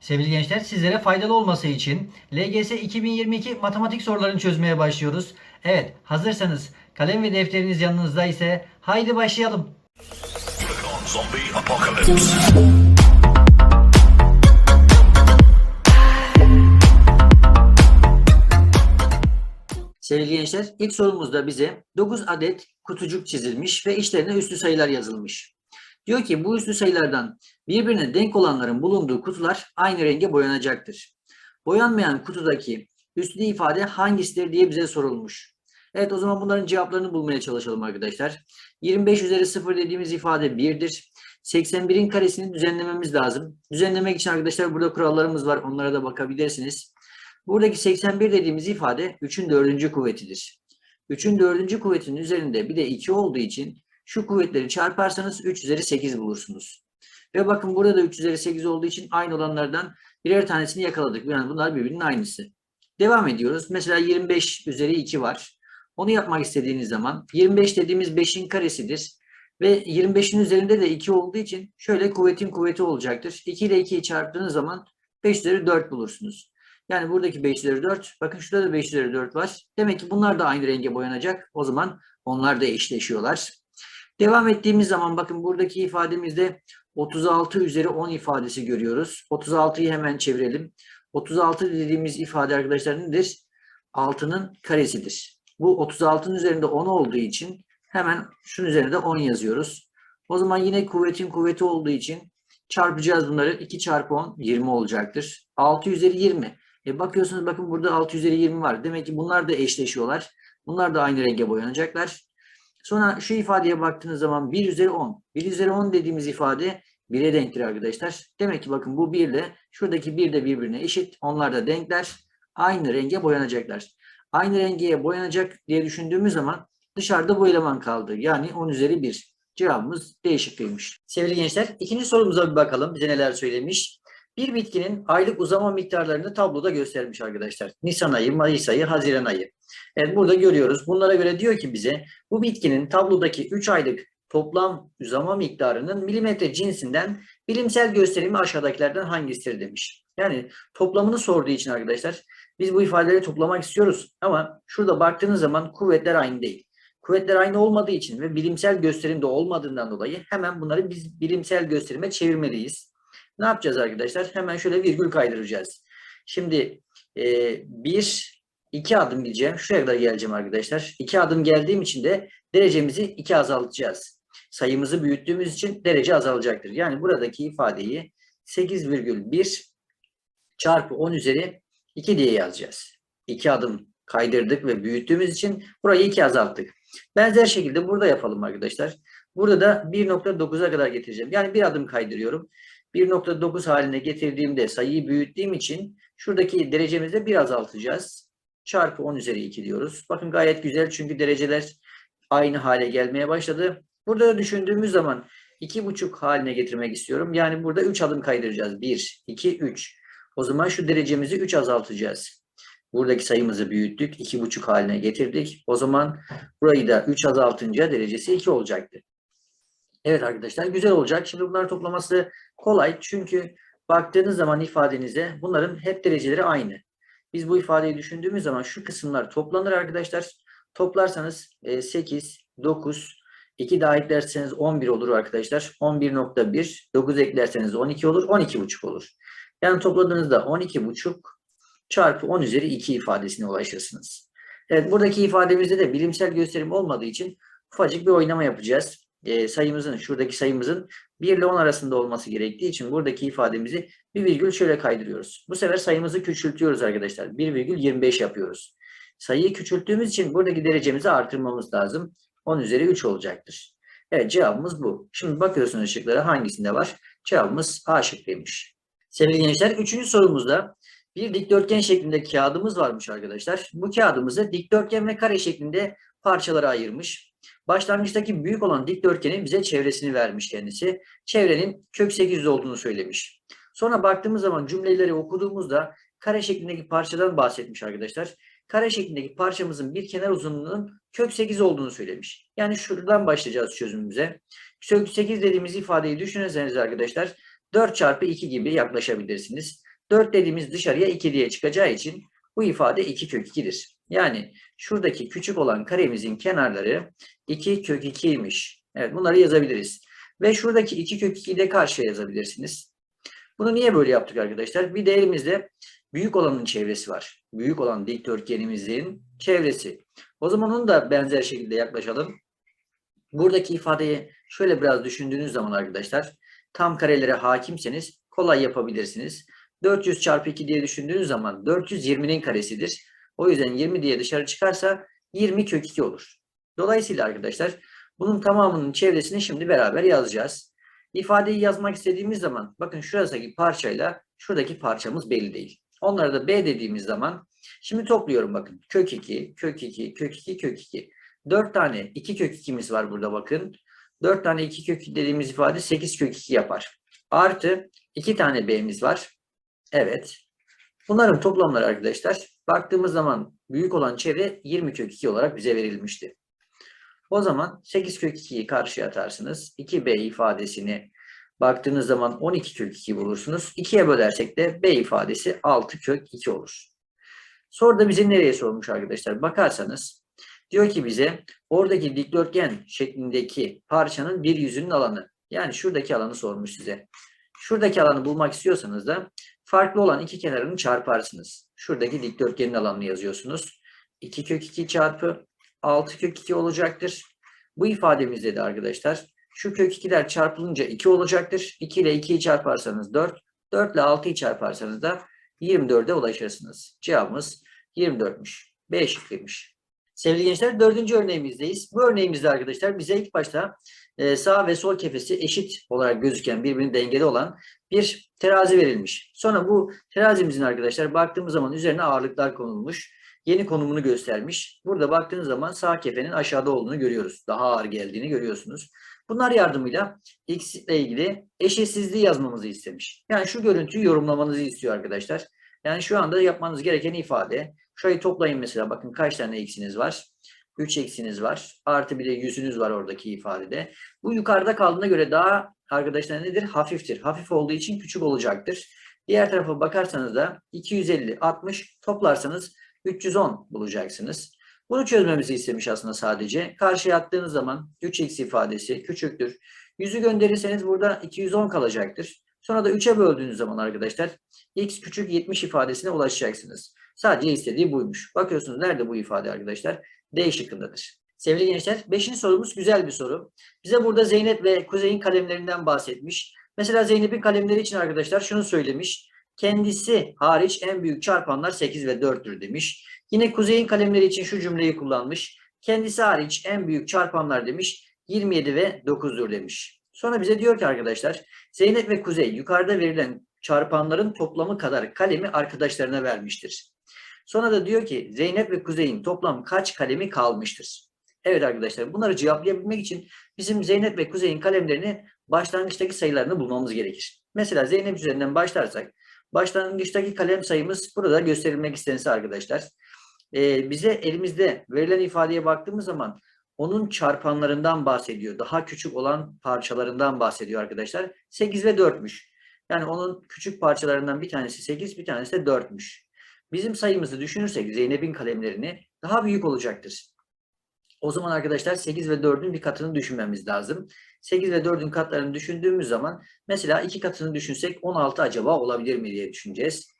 Sevgili gençler sizlere faydalı olması için LGS 2022 matematik sorularını çözmeye başlıyoruz. Evet hazırsanız kalem ve defteriniz yanınızda ise haydi başlayalım. Sevgili gençler ilk sorumuzda bize 9 adet kutucuk çizilmiş ve içlerine üslü sayılar yazılmış. Diyor ki bu üslü sayılardan birbirine denk olanların bulunduğu kutular aynı renge boyanacaktır. Boyanmayan kutudaki üslü ifade hangisidir diye bize sorulmuş. Evet o zaman bunların cevaplarını bulmaya çalışalım arkadaşlar. 25 üzeri 0 dediğimiz ifade 1'dir. 81'in karesini düzenlememiz lazım. Düzenlemek için arkadaşlar burada kurallarımız var. Onlara da bakabilirsiniz. Buradaki 81 dediğimiz ifade 3'ün dördüncü kuvvetidir. 3'ün dördüncü kuvvetinin üzerinde bir de 2 olduğu için şu kuvvetleri çarparsanız 3 üzeri 8 bulursunuz. Ve bakın burada da 3 üzeri 8 olduğu için aynı olanlardan birer tanesini yakaladık. Yani bunlar birbirinin aynısı. Devam ediyoruz. Mesela 25 üzeri 2 var. Onu yapmak istediğiniz zaman 25 dediğimiz 5'in karesidir. Ve 25'in üzerinde de 2 olduğu için şöyle kuvvetin kuvveti olacaktır. 2 ile 2'yi çarptığınız zaman 5 üzeri 4 bulursunuz. Yani buradaki 5 üzeri 4. Bakın şurada da 5 üzeri 4 var. Demek ki bunlar da aynı renge boyanacak. O zaman onlar da eşleşiyorlar. Devam ettiğimiz zaman bakın buradaki ifademizde 36 üzeri 10 ifadesi görüyoruz. 36'yı hemen çevirelim. 36 dediğimiz ifade arkadaşlar nedir? 6'nın karesidir. Bu 36'nın üzerinde 10 olduğu için hemen şunun üzerine de 10 yazıyoruz. O zaman yine kuvvetin kuvveti olduğu için çarpacağız bunları. 2 çarpı 10 20 olacaktır. 6 üzeri 20. E bakıyorsunuz bakın burada 6 üzeri 20 var. Demek ki bunlar da eşleşiyorlar. Bunlar da aynı renge boyanacaklar. Sonra şu ifadeye baktığınız zaman 1 üzeri 10. 1 üzeri 10 dediğimiz ifade 1'e denktir arkadaşlar. Demek ki bakın bu 1 ile şuradaki 1 de birbirine eşit. Onlar da denkler. Aynı renge boyanacaklar. Aynı renge boyanacak diye düşündüğümüz zaman dışarıda bu eleman kaldı. Yani 10 üzeri 1. Cevabımız değişikliymiş. Sevgili gençler ikinci sorumuza bir bakalım. Bize neler söylemiş. Bir bitkinin aylık uzama miktarlarını tabloda göstermiş arkadaşlar. Nisan ayı, Mayıs ayı, Haziran ayı. Evet burada görüyoruz. Bunlara göre diyor ki bize bu bitkinin tablodaki 3 aylık toplam uzama miktarının milimetre cinsinden bilimsel gösterimi aşağıdakilerden hangisidir demiş. Yani toplamını sorduğu için arkadaşlar biz bu ifadeleri toplamak istiyoruz ama şurada baktığınız zaman kuvvetler aynı değil. Kuvvetler aynı olmadığı için ve bilimsel gösterimde olmadığından dolayı hemen bunları biz bilimsel gösterime çevirmeliyiz. Ne yapacağız arkadaşlar? Hemen şöyle virgül kaydıracağız. Şimdi e, bir, iki adım gideceğim. Şuraya kadar geleceğim arkadaşlar. İki adım geldiğim için de derecemizi iki azaltacağız. Sayımızı büyüttüğümüz için derece azalacaktır. Yani buradaki ifadeyi 8,1 çarpı 10 üzeri 2 diye yazacağız. İki adım kaydırdık ve büyüttüğümüz için burayı 2 azalttık. Benzer şekilde burada yapalım arkadaşlar. Burada da 1.9'a kadar getireceğim. Yani bir adım kaydırıyorum. 1.9 haline getirdiğimde sayıyı büyüttüğüm için şuradaki derecemizi bir azaltacağız. Çarpı 10 üzeri 2 diyoruz. Bakın gayet güzel çünkü dereceler aynı hale gelmeye başladı. Burada da düşündüğümüz zaman 2,5 haline getirmek istiyorum. Yani burada 3 adım kaydıracağız. 1, 2, 3. O zaman şu derecemizi 3 azaltacağız. Buradaki sayımızı büyüttük. 2,5 haline getirdik. O zaman burayı da 3 azaltınca derecesi 2 olacaktı. Evet arkadaşlar güzel olacak. Şimdi bunları toplaması kolay. Çünkü baktığınız zaman ifadenize bunların hep dereceleri aynı. Biz bu ifadeyi düşündüğümüz zaman şu kısımlar toplanır arkadaşlar. Toplarsanız e, 8, 9, 2 daha eklerseniz 11 olur arkadaşlar. 11.1, 9 eklerseniz 12 olur, 12.5 olur. Yani topladığınızda 12.5 çarpı 10 üzeri 2 ifadesine ulaşırsınız. Evet buradaki ifademizde de bilimsel gösterim olmadığı için ufacık bir oynama yapacağız. E, sayımızın, şuradaki sayımızın 1 ile 10 arasında olması gerektiği için buradaki ifademizi bir virgül şöyle kaydırıyoruz. Bu sefer sayımızı küçültüyoruz arkadaşlar. 1,25 yapıyoruz. Sayıyı küçülttüğümüz için buradaki derecemizi artırmamız lazım. 10 üzeri 3 olacaktır. Evet cevabımız bu. Şimdi bakıyorsunuz ışıklara hangisinde var? Cevabımız A şıkkıymış. Sevgili gençler 3. sorumuzda bir dikdörtgen şeklinde kağıdımız varmış arkadaşlar. Bu kağıdımızı dikdörtgen ve kare şeklinde parçalara ayırmış. Başlangıçtaki büyük olan dikdörtgenin bize çevresini vermiş kendisi. Çevrenin kök 800 olduğunu söylemiş. Sonra baktığımız zaman cümleleri okuduğumuzda kare şeklindeki parçadan bahsetmiş arkadaşlar. Kare şeklindeki parçamızın bir kenar uzunluğunun kök 8 olduğunu söylemiş. Yani şuradan başlayacağız çözümümüze. Kök 8 dediğimiz ifadeyi düşünürseniz arkadaşlar 4 çarpı 2 gibi yaklaşabilirsiniz. 4 dediğimiz dışarıya 2 diye çıkacağı için bu ifade 2 kök 2'dir. Yani şuradaki küçük olan karemizin kenarları 2 kök 2'ymiş. Evet bunları yazabiliriz. Ve şuradaki 2 kök 2'yi de karşıya yazabilirsiniz. Bunu niye böyle yaptık arkadaşlar? Bir de elimizde büyük olanın çevresi var. Büyük olan dikdörtgenimizin çevresi. O zaman onu da benzer şekilde yaklaşalım. Buradaki ifadeyi şöyle biraz düşündüğünüz zaman arkadaşlar tam karelere hakimseniz kolay yapabilirsiniz. 400 çarpı 2 diye düşündüğünüz zaman 420'nin karesidir. O yüzden 20 diye dışarı çıkarsa 20 kök 2 olur. Dolayısıyla arkadaşlar bunun tamamının çevresini şimdi beraber yazacağız. İfadeyi yazmak istediğimiz zaman bakın şuradaki parçayla şuradaki parçamız belli değil. Onlara da B dediğimiz zaman şimdi topluyorum bakın. Kök 2, kök 2, kök 2, kök 2. 4 tane 2 kök 2'miz var burada bakın. 4 tane 2 kök 2 dediğimiz ifade 8 kök 2 yapar. Artı 2 tane B'miz var. Evet. Bunların toplamları arkadaşlar baktığımız zaman büyük olan çevre 20 kök 2 olarak bize verilmişti. O zaman 8 kök 2'yi karşıya atarsınız. 2B ifadesini baktığınız zaman 12 kök 2 bulursunuz. 2'ye bölersek de B ifadesi 6 kök 2 olur. Soruda bizi nereye sormuş arkadaşlar? Bakarsanız diyor ki bize oradaki dikdörtgen şeklindeki parçanın bir yüzünün alanı. Yani şuradaki alanı sormuş size. Şuradaki alanı bulmak istiyorsanız da farklı olan iki kenarını çarparsınız. Şuradaki dikdörtgenin alanını yazıyorsunuz. 2 kök 2 çarpı 6 kök 2 olacaktır. Bu ifademizde de arkadaşlar şu kök 2'ler çarpılınca 2 olacaktır. 2 ile 2'yi çarparsanız 4, 4 ile 6'yı çarparsanız da 24'e ulaşırsınız. Cevabımız 24'müş. B şıkkıymış. Sevgili gençler dördüncü örneğimizdeyiz. Bu örneğimizde arkadaşlar bize ilk başta e, sağ ve sol kefesi eşit olarak gözüken birbirini dengeli olan bir terazi verilmiş. Sonra bu terazimizin arkadaşlar baktığımız zaman üzerine ağırlıklar konulmuş. Yeni konumunu göstermiş. Burada baktığınız zaman sağ kefenin aşağıda olduğunu görüyoruz. Daha ağır geldiğini görüyorsunuz. Bunlar yardımıyla x ile ilgili eşitsizliği yazmamızı istemiş. Yani şu görüntüyü yorumlamanızı istiyor arkadaşlar. Yani şu anda yapmanız gereken ifade. Şurayı toplayın mesela bakın kaç tane x'iniz var. 3 eksiniz var. Artı bir de yüzünüz var oradaki ifadede. Bu yukarıda kaldığına göre daha arkadaşlar nedir? Hafiftir. Hafif olduğu için küçük olacaktır. Diğer tarafa bakarsanız da 250, 60 toplarsanız 310 bulacaksınız. Bunu çözmemizi istemiş aslında sadece. Karşıya attığınız zaman 3x ifadesi küçüktür. 100'ü gönderirseniz burada 210 kalacaktır. Sonra da 3'e böldüğünüz zaman arkadaşlar x küçük 70 ifadesine ulaşacaksınız. Sadece istediği buymuş. Bakıyorsunuz nerede bu ifade arkadaşlar? D şıkkındadır. Sevgili gençler 5. sorumuz güzel bir soru. Bize burada Zeynep ve Kuzey'in kalemlerinden bahsetmiş. Mesela Zeynep'in kalemleri için arkadaşlar şunu söylemiş. Kendisi hariç en büyük çarpanlar 8 ve 4'tür demiş. Yine Kuzey'in kalemleri için şu cümleyi kullanmış. Kendisi hariç en büyük çarpanlar demiş 27 ve 9'dur demiş. Sonra bize diyor ki arkadaşlar Zeynep ve Kuzey yukarıda verilen çarpanların toplamı kadar kalemi arkadaşlarına vermiştir. Sonra da diyor ki Zeynep ve Kuzey'in toplam kaç kalemi kalmıştır? Evet arkadaşlar bunları cevaplayabilmek için bizim Zeynep ve Kuzey'in kalemlerini başlangıçtaki sayılarını bulmamız gerekir. Mesela Zeynep üzerinden başlarsak başlangıçtaki kalem sayımız burada gösterilmek istense arkadaşlar. Ee, bize elimizde verilen ifadeye baktığımız zaman onun çarpanlarından bahsediyor. Daha küçük olan parçalarından bahsediyor arkadaşlar. 8 ve 4'müş. Yani onun küçük parçalarından bir tanesi 8, bir tanesi de 4'müş. Bizim sayımızı düşünürsek Zeynep'in kalemlerini daha büyük olacaktır. O zaman arkadaşlar 8 ve 4'ün bir katını düşünmemiz lazım. 8 ve 4'ün katlarını düşündüğümüz zaman mesela iki katını düşünsek 16 acaba olabilir mi diye düşüneceğiz.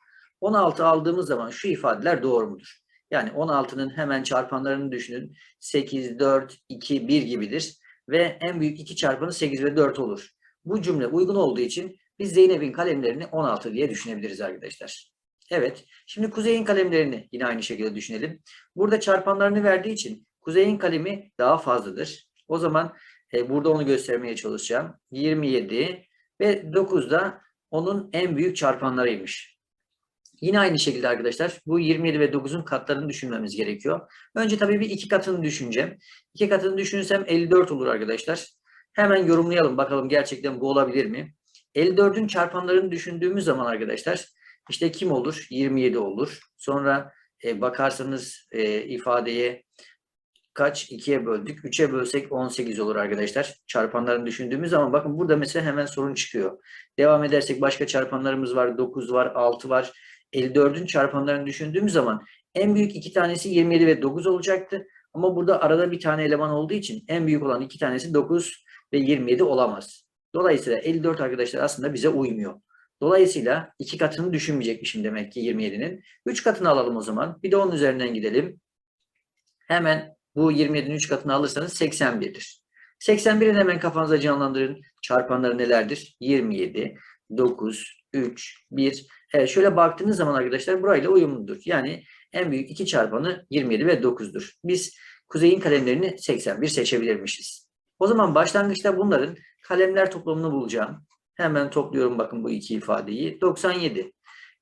16 aldığımız zaman şu ifadeler doğru mudur? Yani 16'nın hemen çarpanlarını düşünün. 8, 4, 2, 1 gibidir. Ve en büyük iki çarpanı 8 ve 4 olur. Bu cümle uygun olduğu için biz Zeynep'in kalemlerini 16 diye düşünebiliriz arkadaşlar. Evet. Şimdi Kuzey'in kalemlerini yine aynı şekilde düşünelim. Burada çarpanlarını verdiği için Kuzey'in kalemi daha fazladır. O zaman e, burada onu göstermeye çalışacağım. 27 ve 9 da onun en büyük çarpanlarıymış. Yine aynı şekilde arkadaşlar bu 27 ve 9'un katlarını düşünmemiz gerekiyor. Önce tabii bir iki katını düşüneceğim. İki katını düşünürsem 54 olur arkadaşlar. Hemen yorumlayalım bakalım gerçekten bu olabilir mi? 54'ün çarpanlarını düşündüğümüz zaman arkadaşlar işte kim olur? 27 olur. Sonra e, bakarsanız e, ifadeye kaç? 2'ye böldük. 3'e bölsek 18 olur arkadaşlar. Çarpanlarını düşündüğümüz zaman bakın burada mesela hemen sorun çıkıyor. Devam edersek başka çarpanlarımız var. 9 var, 6 var. 54'ün çarpanlarını düşündüğümüz zaman en büyük iki tanesi 27 ve 9 olacaktı. Ama burada arada bir tane eleman olduğu için en büyük olan iki tanesi 9 ve 27 olamaz. Dolayısıyla 54 arkadaşlar aslında bize uymuyor. Dolayısıyla iki katını düşünmeyecekmişim demek ki 27'nin. 3 katını alalım o zaman. Bir de onun üzerinden gidelim. Hemen bu 27'nin 3 katını alırsanız 81'dir. 81'in hemen kafanıza canlandırın. Çarpanları nelerdir? 27, 9, 3, 1. Evet şöyle baktığınız zaman arkadaşlar burayla uyumludur. Yani en büyük iki çarpanı 27 ve 9'dur. Biz kuzeyin kalemlerini 81 seçebilirmişiz. O zaman başlangıçta bunların kalemler toplamını bulacağım. Hemen topluyorum bakın bu iki ifadeyi. 97.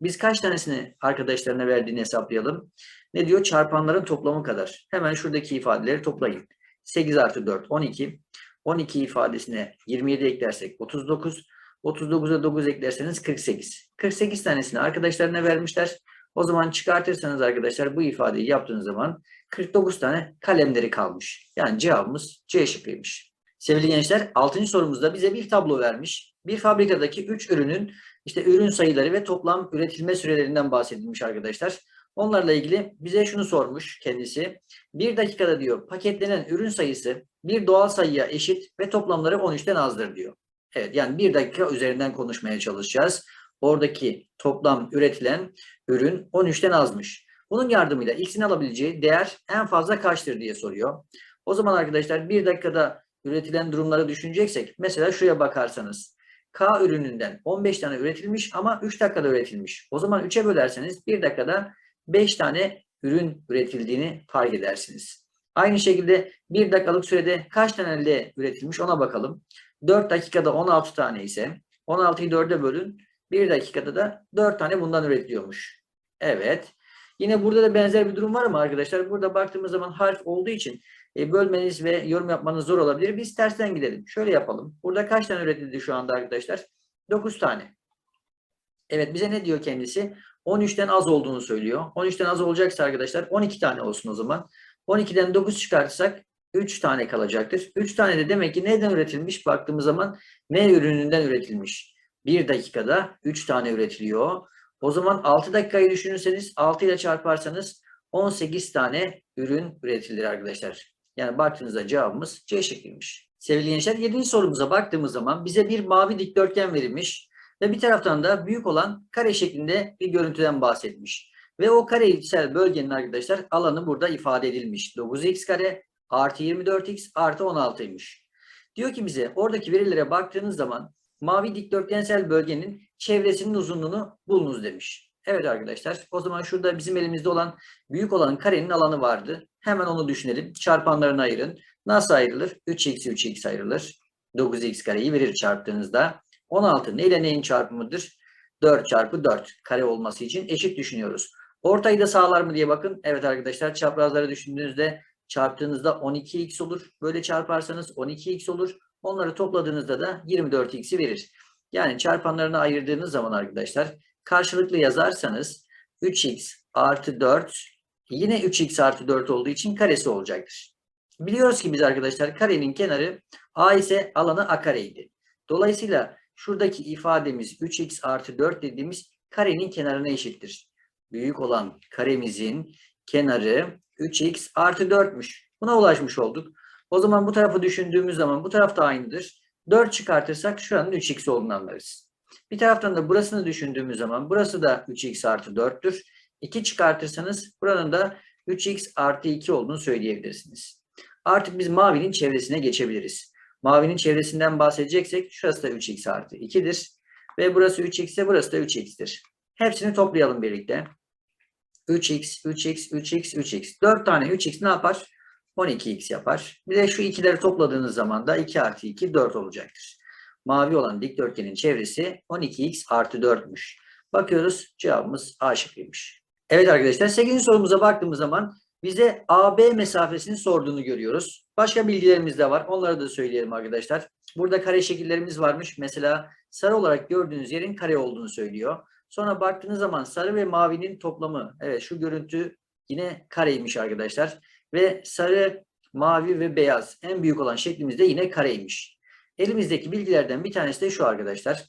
Biz kaç tanesini arkadaşlarına verdiğini hesaplayalım. Ne diyor? Çarpanların toplamı kadar. Hemen şuradaki ifadeleri toplayın. 8 artı 4 12. 12 ifadesine 27 eklersek 39. 39'a 9 eklerseniz 48. 48 tanesini arkadaşlarına vermişler. O zaman çıkartırsanız arkadaşlar bu ifadeyi yaptığınız zaman 49 tane kalemleri kalmış. Yani cevabımız C şıkkıymış. Sevgili gençler 6. sorumuzda bize bir tablo vermiş. Bir fabrikadaki 3 ürünün işte ürün sayıları ve toplam üretilme sürelerinden bahsedilmiş arkadaşlar. Onlarla ilgili bize şunu sormuş kendisi. Bir dakikada diyor paketlenen ürün sayısı bir doğal sayıya eşit ve toplamları 13'ten azdır diyor. Evet yani bir dakika üzerinden konuşmaya çalışacağız. Oradaki toplam üretilen ürün 13'ten azmış. Bunun yardımıyla x'in alabileceği değer en fazla kaçtır diye soruyor. O zaman arkadaşlar bir dakikada üretilen durumları düşüneceksek mesela şuraya bakarsanız K ürününden 15 tane üretilmiş ama 3 dakikada üretilmiş. O zaman 3'e bölerseniz 1 dakikada 5 tane ürün üretildiğini fark edersiniz. Aynı şekilde 1 dakikalık sürede kaç tane L üretilmiş ona bakalım. 4 dakikada 16 tane ise 16'yı 4'e bölün. 1 dakikada da 4 tane bundan üretiliyormuş. Evet. Yine burada da benzer bir durum var mı arkadaşlar? Burada baktığımız zaman harf olduğu için e, bölmeniz ve yorum yapmanız zor olabilir. Biz tersten gidelim. Şöyle yapalım. Burada kaç tane üretildi şu anda arkadaşlar? 9 tane. Evet bize ne diyor kendisi? 13'ten az olduğunu söylüyor. 13'ten az olacaksa arkadaşlar 12 tane olsun o zaman. 12'den 9 çıkartırsak 3 tane kalacaktır. 3 tane de demek ki neden üretilmiş? Baktığımız zaman M ürününden üretilmiş. 1 dakikada 3 tane üretiliyor. O zaman 6 dakikayı düşünürseniz 6 ile çarparsanız 18 tane ürün üretilir arkadaşlar. Yani baktığınızda cevabımız C şıkkıymış. Sevgili gençler 7. sorumuza baktığımız zaman bize bir mavi dikdörtgen verilmiş ve bir taraftan da büyük olan kare şeklinde bir görüntüden bahsetmiş. Ve o karesel bölgenin arkadaşlar alanı burada ifade edilmiş. 9x kare artı 24x artı 16'ymış. Diyor ki bize oradaki verilere baktığınız zaman mavi dikdörtgensel bölgenin çevresinin uzunluğunu bulunuz demiş. Evet arkadaşlar o zaman şurada bizim elimizde olan büyük olan karenin alanı vardı. Hemen onu düşünelim. Çarpanlarını ayırın. Nasıl ayrılır? 3x 3x ayrılır. 9x kareyi verir çarptığınızda. 16 ne ile neyin çarpımıdır? 4 çarpı 4 kare olması için eşit düşünüyoruz. Ortayı da sağlar mı diye bakın. Evet arkadaşlar çaprazları düşündüğünüzde çarptığınızda 12x olur. Böyle çarparsanız 12x olur. Onları topladığınızda da 24x'i verir. Yani çarpanlarını ayırdığınız zaman arkadaşlar karşılıklı yazarsanız 3x artı 4 yine 3x artı 4 olduğu için karesi olacaktır. Biliyoruz ki biz arkadaşlar karenin kenarı a ise alanı a kareydi. Dolayısıyla şuradaki ifademiz 3x artı 4 dediğimiz karenin kenarına eşittir. Büyük olan karemizin kenarı 3x artı 4'müş. Buna ulaşmış olduk. O zaman bu tarafı düşündüğümüz zaman bu taraf da aynıdır. 4 çıkartırsak şuranın 3x olduğunu anlarız. Bir taraftan da burasını düşündüğümüz zaman burası da 3x artı 4'tür. 2 çıkartırsanız buranın da 3x artı 2 olduğunu söyleyebilirsiniz. Artık biz mavinin çevresine geçebiliriz. Mavinin çevresinden bahsedeceksek şurası da 3x artı 2'dir. Ve burası 3x ise burası da 3x'tir. Hepsini toplayalım birlikte. 3x, 3x, 3x, 3x. 4 tane 3x ne yapar? 12x yapar. Bir de şu ikileri topladığınız zaman da 2 artı 2 4 olacaktır. Mavi olan dikdörtgenin çevresi 12x artı 4'müş. Bakıyoruz cevabımız A şıkkıymış. Evet arkadaşlar 8. sorumuza baktığımız zaman bize AB mesafesini sorduğunu görüyoruz. Başka bilgilerimiz de var. Onları da söyleyelim arkadaşlar. Burada kare şekillerimiz varmış. Mesela sarı olarak gördüğünüz yerin kare olduğunu söylüyor. Sonra baktığınız zaman sarı ve mavinin toplamı. Evet şu görüntü yine kareymiş arkadaşlar. Ve sarı mavi ve beyaz. En büyük olan şeklimizde yine kareymiş. Elimizdeki bilgilerden bir tanesi de şu arkadaşlar.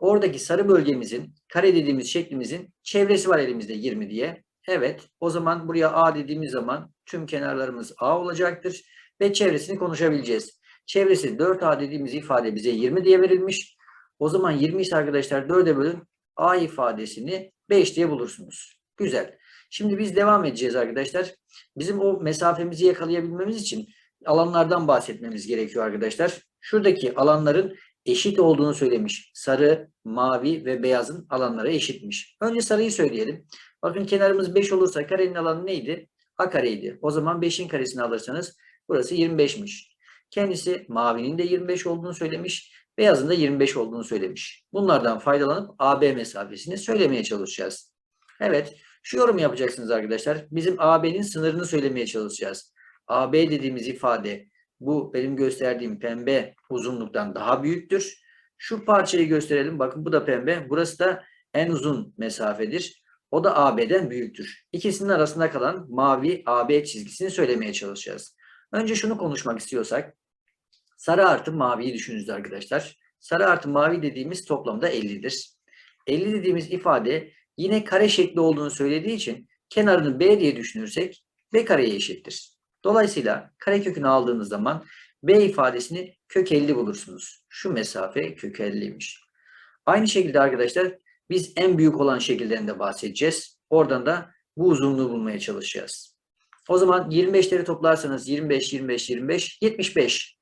Oradaki sarı bölgemizin, kare dediğimiz şeklimizin çevresi var elimizde 20 diye. Evet, o zaman buraya A dediğimiz zaman tüm kenarlarımız A olacaktır ve çevresini konuşabileceğiz. Çevresi 4A dediğimiz ifade bize 20 diye verilmiş. O zaman 20 ise arkadaşlar 4'e bölün A ifadesini 5 diye bulursunuz. Güzel. Şimdi biz devam edeceğiz arkadaşlar. Bizim o mesafemizi yakalayabilmemiz için alanlardan bahsetmemiz gerekiyor arkadaşlar. Şuradaki alanların eşit olduğunu söylemiş. Sarı, mavi ve beyazın alanları eşitmiş. Önce sarıyı söyleyelim. Bakın kenarımız 5 olursa karenin alanı neydi? A kareydi. O zaman 5'in karesini alırsanız burası 25'miş. Kendisi mavinin de 25 olduğunu söylemiş. Beyazın da 25 olduğunu söylemiş. Bunlardan faydalanıp AB mesafesini söylemeye çalışacağız. Evet. Şu yorum yapacaksınız arkadaşlar. Bizim AB'nin sınırını söylemeye çalışacağız. AB dediğimiz ifade bu benim gösterdiğim pembe uzunluktan daha büyüktür. Şu parçayı gösterelim. Bakın bu da pembe. Burası da en uzun mesafedir. O da AB'den büyüktür. İkisinin arasında kalan mavi AB çizgisini söylemeye çalışacağız. Önce şunu konuşmak istiyorsak sarı artı maviyi düşününüz arkadaşlar. Sarı artı mavi dediğimiz toplamda 50'dir. 50 dediğimiz ifade yine kare şekli olduğunu söylediği için kenarını B diye düşünürsek B kareye eşittir. Dolayısıyla karekökünü aldığınız zaman B ifadesini kök 50 bulursunuz. Şu mesafe kök 50'ymiş. Aynı şekilde arkadaşlar biz en büyük olan şekilden de bahsedeceğiz. Oradan da bu uzunluğu bulmaya çalışacağız. O zaman 25'leri toplarsanız 25, 25, 25, 75.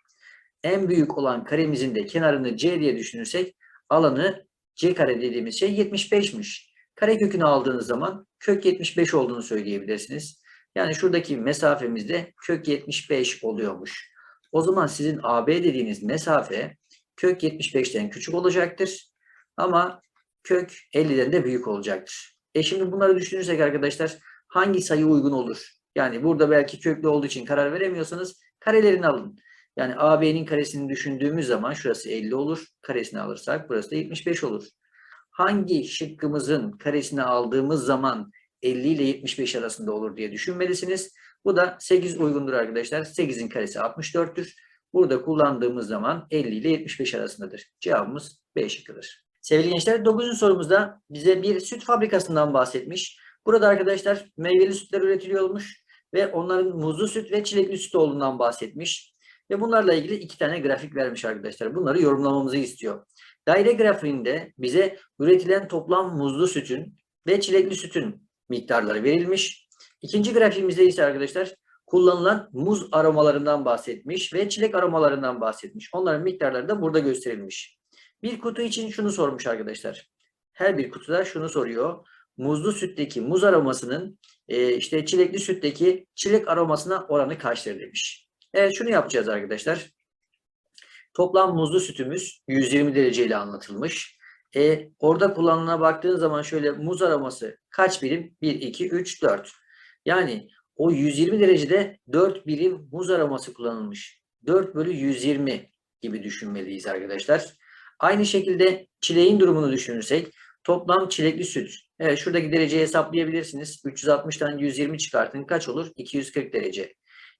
En büyük olan karemizin de kenarını C diye düşünürsek alanı C kare dediğimiz şey 75'miş. Karekökünü aldığınız zaman kök 75 olduğunu söyleyebilirsiniz. Yani şuradaki mesafemiz de kök 75 oluyormuş. O zaman sizin AB dediğiniz mesafe kök 75'ten küçük olacaktır. Ama kök 50'den de büyük olacaktır. E şimdi bunları düşünürsek arkadaşlar hangi sayı uygun olur? Yani burada belki köklü olduğu için karar veremiyorsanız karelerini alın. Yani AB'nin karesini düşündüğümüz zaman şurası 50 olur. Karesini alırsak burası da 75 olur. Hangi şıkkımızın karesini aldığımız zaman 50 ile 75 arasında olur diye düşünmelisiniz. Bu da 8 uygundur arkadaşlar. 8'in karesi 64'tür. Burada kullandığımız zaman 50 ile 75 arasındadır. Cevabımız B şıkkıdır. Sevgili gençler 9. sorumuzda bize bir süt fabrikasından bahsetmiş. Burada arkadaşlar meyveli sütler üretiliyormuş ve onların muzlu süt ve çilekli süt olduğundan bahsetmiş. Ve bunlarla ilgili iki tane grafik vermiş arkadaşlar. Bunları yorumlamamızı istiyor. Daire grafiğinde bize üretilen toplam muzlu sütün ve çilekli sütün miktarları verilmiş. İkinci grafiğimizde ise arkadaşlar kullanılan muz aromalarından bahsetmiş ve çilek aromalarından bahsetmiş. Onların miktarları da burada gösterilmiş. Bir kutu için şunu sormuş arkadaşlar. Her bir kutuda şunu soruyor. Muzlu sütteki muz aromasının e, işte çilekli sütteki çilek aromasına oranı kaçtır demiş. Evet şunu yapacağız arkadaşlar. Toplam muzlu sütümüz 120 derece anlatılmış. E, orada kullanılana baktığın zaman şöyle muz aroması kaç birim? 1, 2, 3, 4. Yani o 120 derecede 4 birim muz aroması kullanılmış. 4 bölü 120 gibi düşünmeliyiz arkadaşlar. Aynı şekilde çileğin durumunu düşünürsek toplam çilekli süt. Evet şuradaki dereceyi hesaplayabilirsiniz. 360'tan 120 çıkartın kaç olur? 240 derece.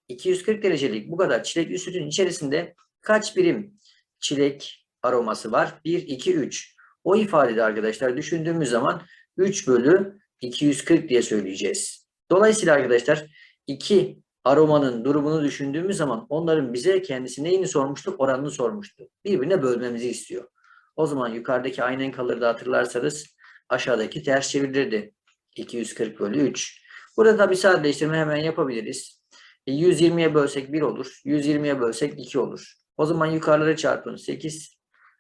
240 derecelik bu kadar çilekli sütün içerisinde kaç birim çilek aroması var? 1, 2, 3. O ifadede arkadaşlar düşündüğümüz zaman 3 bölü 240 diye söyleyeceğiz. Dolayısıyla arkadaşlar iki aromanın durumunu düşündüğümüz zaman onların bize kendisi neyini sormuştu? Oranını sormuştu. Birbirine bölmemizi istiyor. O zaman yukarıdaki aynen kalırdı hatırlarsanız aşağıdaki ters çevirirdi. 240 bölü 3. Burada tabi sadeleştirme hemen yapabiliriz. 120'ye bölsek 1 olur. 120'ye bölsek 2 olur. O zaman yukarıları çarpın 8,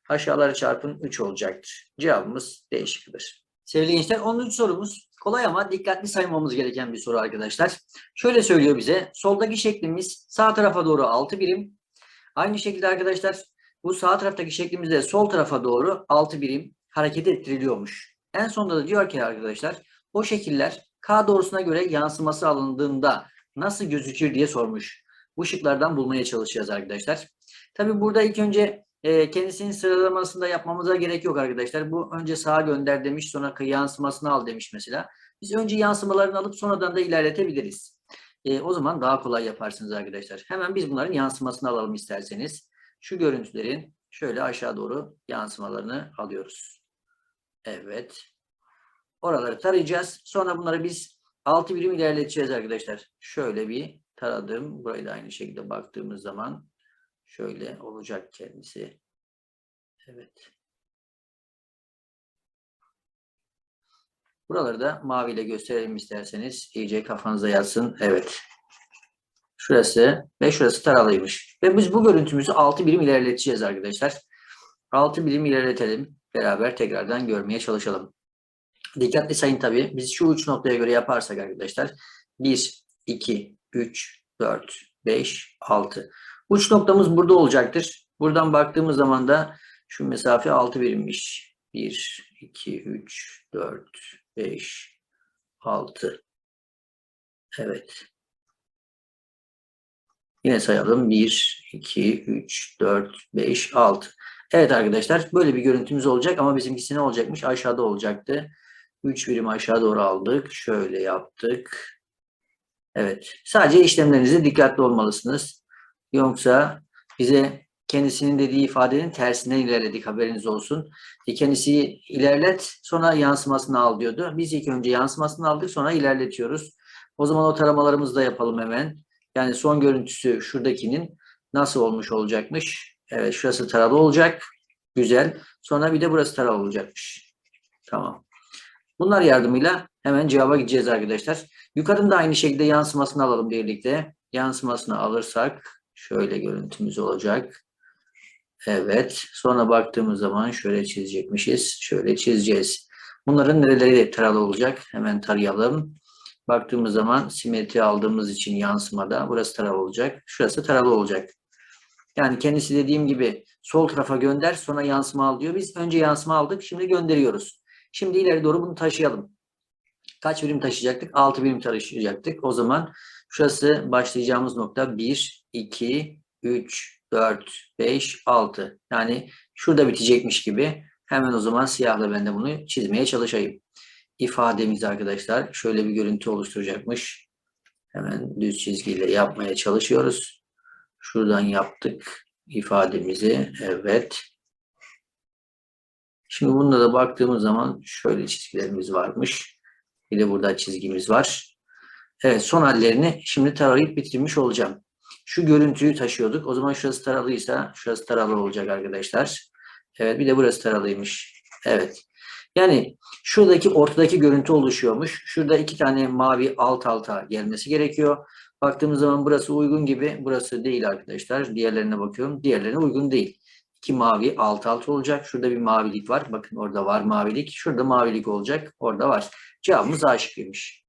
aşağıları çarpın 3 olacaktır. Cevabımız D. Sevgili gençler 10. sorumuz kolay ama dikkatli saymamız gereken bir soru arkadaşlar. Şöyle söylüyor bize soldaki şeklimiz sağ tarafa doğru 6 birim. Aynı şekilde arkadaşlar bu sağ taraftaki şeklimizde sol tarafa doğru 6 birim hareket ettiriliyormuş. En sonunda da diyor ki arkadaşlar o şekiller K doğrusuna göre yansıması alındığında nasıl gözükür diye sormuş. Bu şıklardan bulmaya çalışacağız arkadaşlar. Tabi burada ilk önce e, kendisinin sıralamasında yapmamıza gerek yok arkadaşlar. Bu önce sağa gönder demiş sonra yansımasını al demiş mesela. Biz önce yansımalarını alıp sonradan da ilerletebiliriz. E, o zaman daha kolay yaparsınız arkadaşlar. Hemen biz bunların yansımasını alalım isterseniz. Şu görüntülerin şöyle aşağı doğru yansımalarını alıyoruz. Evet. Oraları tarayacağız. Sonra bunları biz 6 birim ilerleteceğiz arkadaşlar. Şöyle bir taradım. Burayı da aynı şekilde baktığımız zaman şöyle olacak kendisi. Evet. Buraları da maviyle gösterelim isterseniz. İyice kafanıza yatsın. Evet. Şurası ve şurası taralıymış. Ve biz bu görüntümüzü 6 birim ilerleteceğiz arkadaşlar. 6 birim ilerletelim. Beraber tekrardan görmeye çalışalım. Dikkatli sayın tabii. Biz şu uç noktaya göre yaparsak arkadaşlar 1, 2, 3, 4, 5, 6. Uç noktamız burada olacaktır. Buradan baktığımız zaman da şu mesafe 6 birimmiş. 1, 2, 3, 4, 5, 6. Evet. Yine sayalım. 1, 2, 3, 4, 5, 6. Evet arkadaşlar böyle bir görüntümüz olacak ama bizimkisi ne olacakmış? Aşağıda olacaktı. 3 birim aşağı doğru aldık. Şöyle yaptık. Evet. Sadece işlemlerinize dikkatli olmalısınız. Yoksa bize kendisinin dediği ifadenin tersinden ilerledik haberiniz olsun. E, Kendisi ilerlet sonra yansımasını al diyordu. Biz ilk önce yansımasını aldık sonra ilerletiyoruz. O zaman o taramalarımızı da yapalım hemen. Yani son görüntüsü şuradakinin nasıl olmuş olacakmış? Evet şurası taralı olacak. Güzel. Sonra bir de burası taralı olacakmış. Tamam. Bunlar yardımıyla hemen cevaba gideceğiz arkadaşlar. Yukarının da aynı şekilde yansımasını alalım birlikte. Yansımasını alırsak şöyle görüntümüz olacak. Evet. Sonra baktığımız zaman şöyle çizecekmişiz. Şöyle çizeceğiz. Bunların nereleri taralı olacak? Hemen tarayalım. Baktığımız zaman simetri aldığımız için yansımada burası taralı olacak. Şurası taralı olacak. Yani kendisi dediğim gibi sol tarafa gönder sonra yansıma al diyor. Biz önce yansıma aldık şimdi gönderiyoruz. Şimdi ileri doğru bunu taşıyalım. Kaç birim taşıyacaktık? 6 birim taşıyacaktık. O zaman şurası başlayacağımız nokta 1, 2, 3, 4, 5, 6. Yani şurada bitecekmiş gibi. Hemen o zaman siyahla ben de bunu çizmeye çalışayım. İfademiz arkadaşlar şöyle bir görüntü oluşturacakmış. Hemen düz çizgiyle yapmaya çalışıyoruz. Şuradan yaptık ifademizi. Evet. Şimdi bunda da baktığımız zaman şöyle çizgilerimiz varmış. Bir de burada çizgimiz var. Evet son hallerini şimdi tarayıp bitirmiş olacağım. Şu görüntüyü taşıyorduk. O zaman şurası taralıysa şurası taralı olacak arkadaşlar. Evet bir de burası taralıymış. Evet. Yani şuradaki ortadaki görüntü oluşuyormuş. Şurada iki tane mavi alt alta gelmesi gerekiyor. Baktığımız zaman burası uygun gibi. Burası değil arkadaşlar. Diğerlerine bakıyorum. Diğerlerine uygun değil. İki mavi alt alt olacak. Şurada bir mavilik var. Bakın orada var mavilik. Şurada mavilik olacak. Orada var. Cevabımız A şıkkıymış.